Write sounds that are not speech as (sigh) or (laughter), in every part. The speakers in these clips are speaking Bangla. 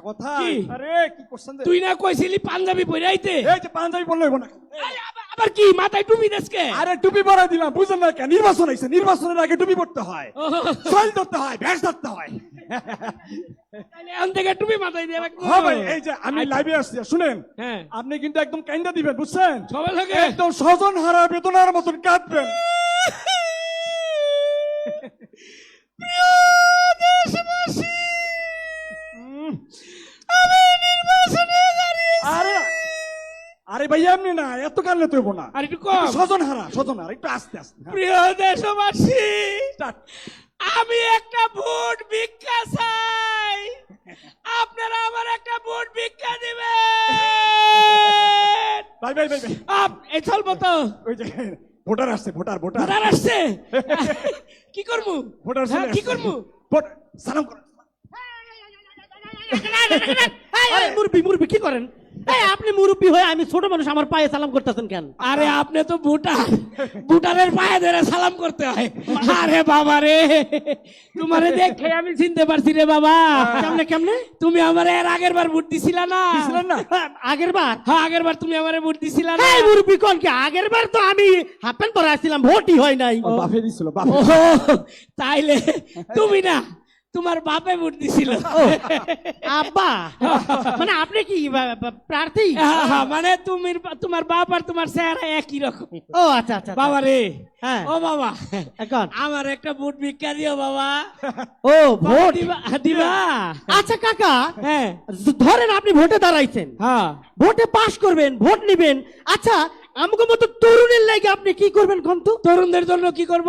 কথা। আরে কি করছেন তুই না কইছিলি পাঞ্জাবি এই যে পাঞ্জাবি বললে হইব না আবার- কি? মাথায় টুপি দেশকে আরে টুপি পরা দিলাম বুঝলেন না কেন? নির্বাচন নির্বাচনের আগে টুপি পড়তে হয়। সইল ধরতে হয় ভ্যাস ধরতে হয়। থেকে টুপি মাথায় দিয়ে হ্যাঁ ভাই এই যে আমি লাইভে আসছি শুনেন হ্যাঁ। আপনি কিন্তু একদম কাইন্দা দিবেন বুঝছেন? সবাই লাগে একদম স্বজন হারা বেদনার মতন কাঁদবেন। আরে আরে ভাই এমনি না এত কান্না তুইব না। আর একটু কম। স্বজন হারা স্বজন হারা একটু আস্তে আস্তে হ্যাঁ। প্রিয় দেশবাসী আমি একটা ভোট ভিক্ষা চাই। আপনারা আমার একটা ভোট ভিক্ষা দিবেন। ভাই ভাই ভাই আপ- এই চলবো তো ওই যে ভোটার আসছে ভোটার ভোটার। ভোটার আসছে? কি করব? ভোটার হ্যাঁ, কি। করব? সালাম করো। মুরব্বী মুরব্বী কি করেন? আপনি মুরব্বী হয়ে আমি ছোট মানুষ আমার পায়ে সালাম করতেছেন কেন? আরে আপনি তো ভুটার ভুটানের পায়ে ধরে সালাম করতে হয়। আরে বাবা রে তোমারে দেখে আমি চিনতে পারছি রে বাবা। কেমনে কেমনে? তুমি আমার এর আগের বার ভোট দিছিলা না? দিছিলেন না? আগের বার? হ্যাঁ আগের বার তুমি আমারে ভোট দিছিলা না? এই মুরব্বী কোন কি? আগের বার তো আমি হাফ প্যান্ট পরে আসছিলাম ভোটই হয় নাই। বাপে দিছিল বাপে তাইলে তুমি না তোমার বাপে ভোট দিছিল। আব্বা? মানে আপনি কি প্রার্থী? হ্যাঁ, হ্যাঁ, মানে তুমি তোমার বাপ আর তোমার চেহারা একই রকম। ও আচ্ছা আচ্ছা বাবা রে। হ্যাঁ। ও বাবা এখন? আমার একটা ভোট ভিক্ষা দিও বাবা। ও ভোট? দিবা আচ্ছা কাকা হ্যাঁ। ধরেন আপনি ভোটে দাঁড়াইছেন। হ্যাঁ। ভোটে পাশ করবেন ভোট নিবেন। আচ্ছা আমাকে মতো তরুণের লাগে আপনি কি করবেন কন্তু? তরুণদের জন্য কি করব?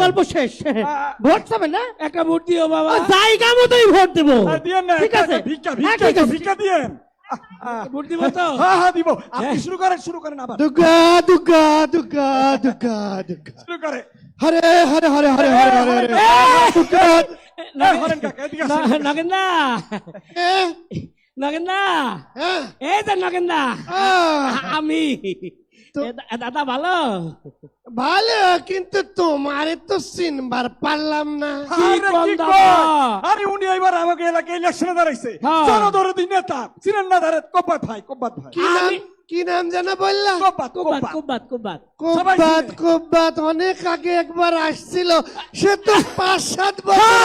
গল্প শেষ। ভোট পাবেন না? একটা ভোট দিও বাবা। জায়গা মতোই ভোট দেবো। দিয়েন ঠিক আছে। ভিক্ষা হ্যাঁ, ভিক্ষা আছে। ভিক্ষা দিয়েন। আহ, আহ, ভোট দিব তো। হ্যাঁ হ্যাঁ দিব। আপনি হ্যাঁ। শুরু করেন শুরু করেন আবার। দুর্গা দুর্গা দুর্গা দুর্গা দুর্গা। শুরু করে। হরে হরে হরে হরে হরে হরে হরে দুর্গা এই, হরেন কাকা, এদিকে আসেন। ন- নগেন্দা। এ, নগেন্দা। হ্যাঁ, এই তো নগেন্দা। আহ, আমি। দাদা ভালো? ভালো কিন্তু তোমারে তো চিনবার পারলাম না। আরে উনি এবার আমাকে এলাকায় ইলেকশনে দাঁড়াইছে। হ্যাঁ। জনদরদি নেতা চিনেন না দাঁড়াত কব্বাত ভাই কব্বাত ভাই। কি নাম যেন বললা? চিনে। কোব্বাত অনেক আগে একবার আসছিল। সে তো পাঁচ সাত বছর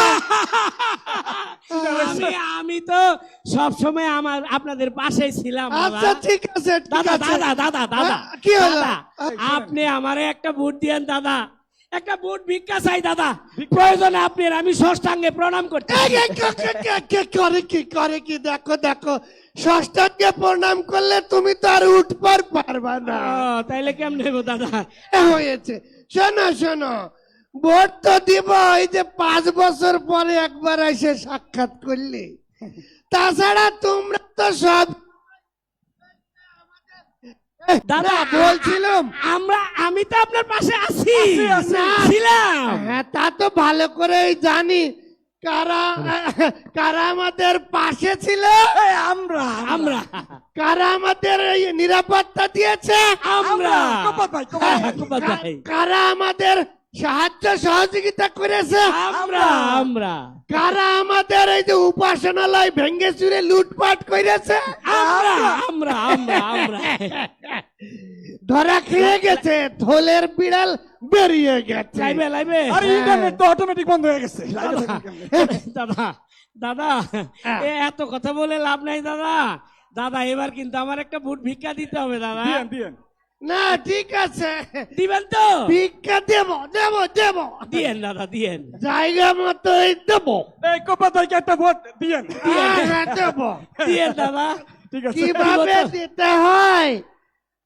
আমি আমি তো সব সময় আমার আপনাদের পাশে ছিলাম আচ্ছা ঠিক আছে দাদা দাদা দাদা দাদা। কি হলো? আচ্ছা। আপনি আমারে একটা ভোট দিয়েন দাদা। একটা ভোট ভিক্ষা চাই দাদা। প্রয়োজনে আপনি আমি ষষ্ঠাঙ্গে প্রণাম করতে করে কি করে কি? দেখো দেখো। ষষ্ঠাঙ্গে প্রণাম করলে তুমি তো আর উঠবার পারবা না। তাইলে কেমনে গো দাদা? হয়েছে। শোনো শোনো। ভোট তো দিব এই যে পাঁচ বছর পরে একবার এসে সাক্ষাৎ করলে। তাছাড়া তোমরা তো সব দাদা বলছিলাম। আমরা আমি তো আপনার পাশে আছি। আছি, আছি। ছিলাম। হ্যাঁ তা তো ভালো করেই জানি। কারা (laughs) কারা আমাদের পাশে ছিল? আমরা। আমরা। কারা আমাদের নিরাপত্তা দিয়েছে? আমরা। কারা আমাদের সাহায্য সহযোগিতা করেছে? আমরা। আমরা। কারা আমাদের এই যে উপাসনালয় ভেঙ্গে চুরে লুটপাট করেছে? আমরা আমরা আমরা আমরা। (laughs) ধরা খেয়ে গেছে থলের বিড়াল বেরিয়ে গেছে। লাইবে লাইবে। আরে ইন্টারনেট তো অটোমেটিক বন্ধ হয়ে গেছে? দাদা (laughs) দাদা এ এত কথা বলে লাভ নাই দাদা। দাদা এবার কিন্তু আমার একটা বুট ভিক্ষা দিতে হবে দাদা। না ঠিক আছে। দিবেন তো? ভিক্ষা দেব দেব দেব। দিয়েন দাদা দিয়েন। জায়গা মতো দেব। এই একটা ভোট দিয়েন। হ্যাঁ, হ্যাঁ, দেব। দিয়েন দাদা। ঠিক আছে। কীভাবে দিতে হয়?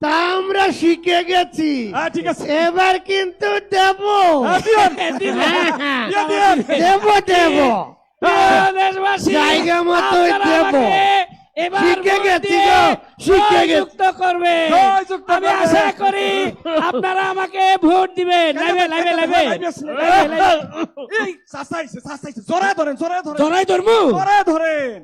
তা আমরা শিখে গেছি। হ্যাঁ ঠিক আছে। এবার কিন্তু দেব। হ্যাঁ। হ্যাঁ, দেব জায়গা শিখে গেছি শিখে। করবে। আমি আশা করি আপনারা আমাকে ভোট দিবেন। জোরে ধরেন জোরে ধরেন। ধরমু জোরে ধরেন।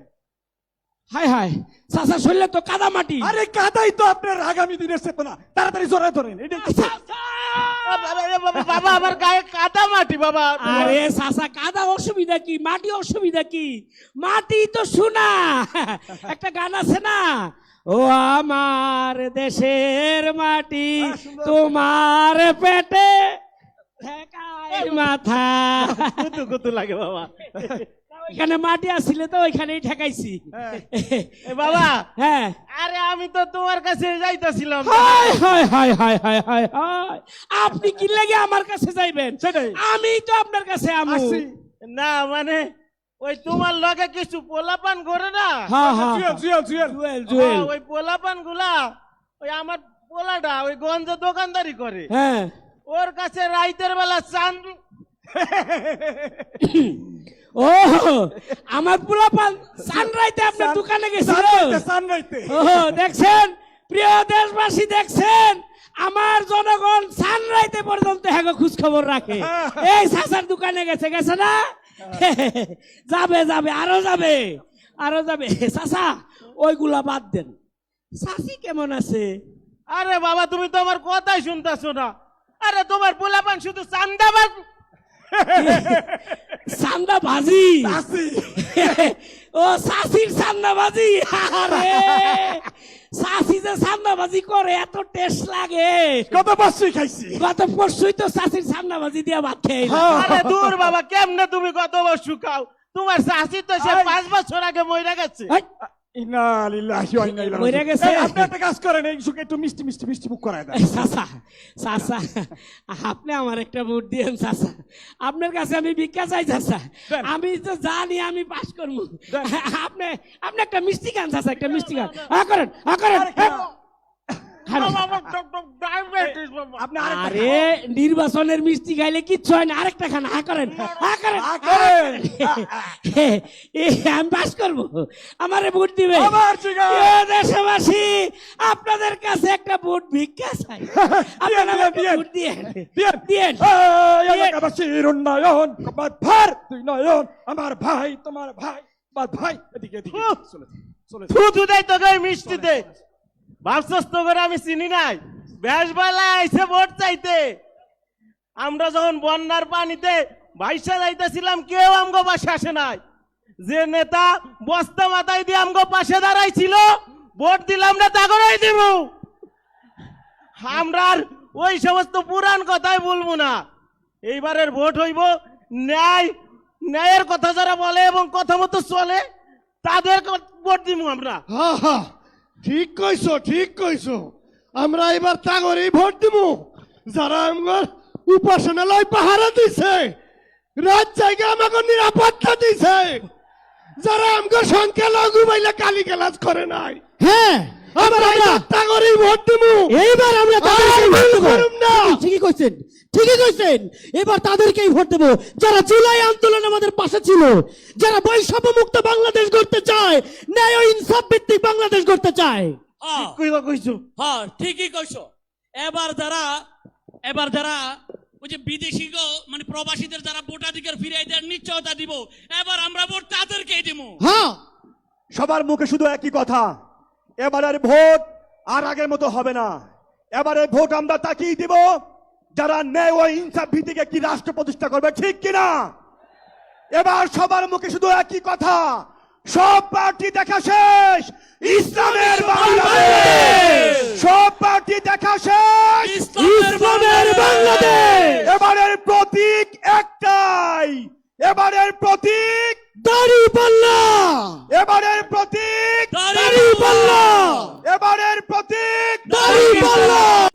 হাই হাই চাচা শরীরে তো কাদা মাটি। আরে কাদাই তো আপনার আগামী দিনের চেতনা। তাড়াতাড়ি জোরে ধরেন এটা বাবা আমার গায়ে কাদা মাটি বাবা। আরে চাচা কাদা অসুবিধা কি? মাটি অসুবিধা কি? মাটি তো শোনা একটা গান আছে না? ও আমার দেশের মাটি তোমার পেটে ঠেকায় মাথা। কুতু কুতু লাগে বাবা। এখানে মাটি আসছিলে তো ওইখানেই ঠেকাইছি। (laughs) বাবা হ্যাঁ। আরে আমি তো তোমার কাছে যাইতাছিলাম। হায় হায় হায় হায় হায় হায় হায়। আপনি কি লাগে আমার কাছে যাইবেন? সেটাই। আমি তো আপনার কাছে আসি। না মানে ওই তোমার লগে কিছু পোলাপান করে না? হ্যাঁ হ্যাঁ হ্যাঁ, ওই পোলাপানগুলা ওই আমার পোলাটা ওই গঞ্জ দোকানদারি করে। হ্যাঁ। ওর কাছে রাইতের বেলা চান (coughs) ও আমার পুলা পান সানরাইতে আপনার দোকানে গেছিল সানরাইতে ও দেখছেন? প্রিয় দেশবাসী দেখছেন? আমার জনগণ সানরাইতে পর্যন্ত হ্যাঁ খোঁজ খবর রাখে। (laughs) এই সাসার দোকানে গেছে গেছে না? (laughs) যাবে যাবে আরও যাবে আরও যাবে। (laughs) সাসা ওইগুলা বাদ দেন। সাসি কেমন আছে? আরে বাবা তুমি তো আমার কথাই শুনতেছো না। আরে তোমার পোলাপান শুধু চান্দাবাজ? সান্দা ভাজি (laughs) ও সাসির আরে সাসি যে সান্দাবাজি করে এত টেস্ট লাগে। কত পাঁচশোই খাইছি। গত পরশুই তো সাসির সান্দাবাজি দিয়ে ভাত খেয়ে আরে দূর বাবা কেমনে তুমি কত বছর খাও? তোমার শাশি তো সে। পাঁচ বছর আগে মরে গেছে। (laughs) আপনি আমার একটা ভোট দিয়েন চাচা আপনার কাছে আমি ভিক্ষা চাই চাষা আমি তো জানি আমি পাশ করব। আপনি আপনি একটা মিষ্টি খান চাষা একটা মিষ্টি খান। হ্যাঁ করেন হ্যাঁ করেন আরে, হ্যাঁ। খান। বাবা, আমার ড- ড- diabetes বাবা। আপনি আরে নির্বাচনের মিষ্টি খাইলে কিচ্ছু হয় না। আরেকটা খান। হা করেন হা করেন। হা করেন। আমি পাস করব। আমারে ভোট দিবে। দেশবাসী আপনাদের কাছে একটা ভোট ভিক্ষা চাই। (laughs) ভোট দিয়েন। দিয়েন। দিয়েন। এলাকাবাসীর উন্নয়ন আমার ভার দুই নয়ন আমার ভাই তোমার ভাই ভাই। এদিকে এদিকে চলে চলে থু থু দেয় তোকে মিষ্টিতে। ভাবছস তো করে আমি চিনি নাই। বেশবেলা আইসে ভোট চাইতে। আমরা যখন বন্যার পানিতে ভাইসা যাইতেছিলাম, কেউ আমগো পাশে আসে নাই। যে নেতা বস্তা মাথায় দিয়ে আমগো পাশে দাঁড়াইছিল, ভোট দিলাম না, তা করেই দিব। আমরা ওই সমস্ত পুরান কথাই বলব না। এইবারের ভোট হইব, ন্যায়, ন্যায়ের কথা যারা বলে এবং কথা মতো চলে, তাদের ভোট দিব আমরা। হা হা। ঠিক কইছো ঠিক কইছো। আমরা এবার তাগরেই ভোট দিব যারা আমার উপাসনালয় পাহারা দিছে রাত জায়গা আমাকে নিরাপত্তা দিছে। যারা আমাকে সংখ্যালঘু বাইলে কালি ক্লাস করে নাই। হ্যাঁ আমরা তাগরেই ভোট দিব এইবার আমরা। ঠিকই কইছেন ঠিকই কইছেন। এবার তাদেরকেই ভোট দেবো। যারা জুলাই আন্দোলন আমাদের পাশে ছিল যারা বৈষম্য মুক্ত বাংলাদেশ গড়তে চায় ন্যায় ইনসাফ ভিত্তিক বাংলাদেশ গড়তে চায়। কইবা কইছো? হ্যাঁ ঠিকই কইছো। এবার যারা এবার যারা ওই যে বিদেশি মানে প্রবাসীদের যারা ভোটাধিকার ফিরিয়ে দেওয়ার নিশ্চয়তা দিব এবার আমরা ভোট তাদেরকেই দিব হ্যাঁ সবার মুখে শুধু একই কথা। এবারের ভোট আর আগের মতো হবে না। এবারে ভোট আমরা তাকেই দিব যারা ন্যায় ও ইনসাফ ভিত্তিক একটি রাষ্ট্র প্রতিষ্ঠা করবে ঠিক কিনা? এবার সবার মুখে শুধু একই কথা। সব পার্টি দেখা শেষ। ইসলামের বাংলাদেশ। সব পার্টি দেখা শেষ। ইসলামের বাংলাদেশ। এবারের প্রতীক একটাই। এবারের প্রতীক দাড়ি পাল্লা। এবারের প্রতীক দাঁড়িয়ে পাল্লা। এবারের প্রতীক দাড়ি পাল্লা।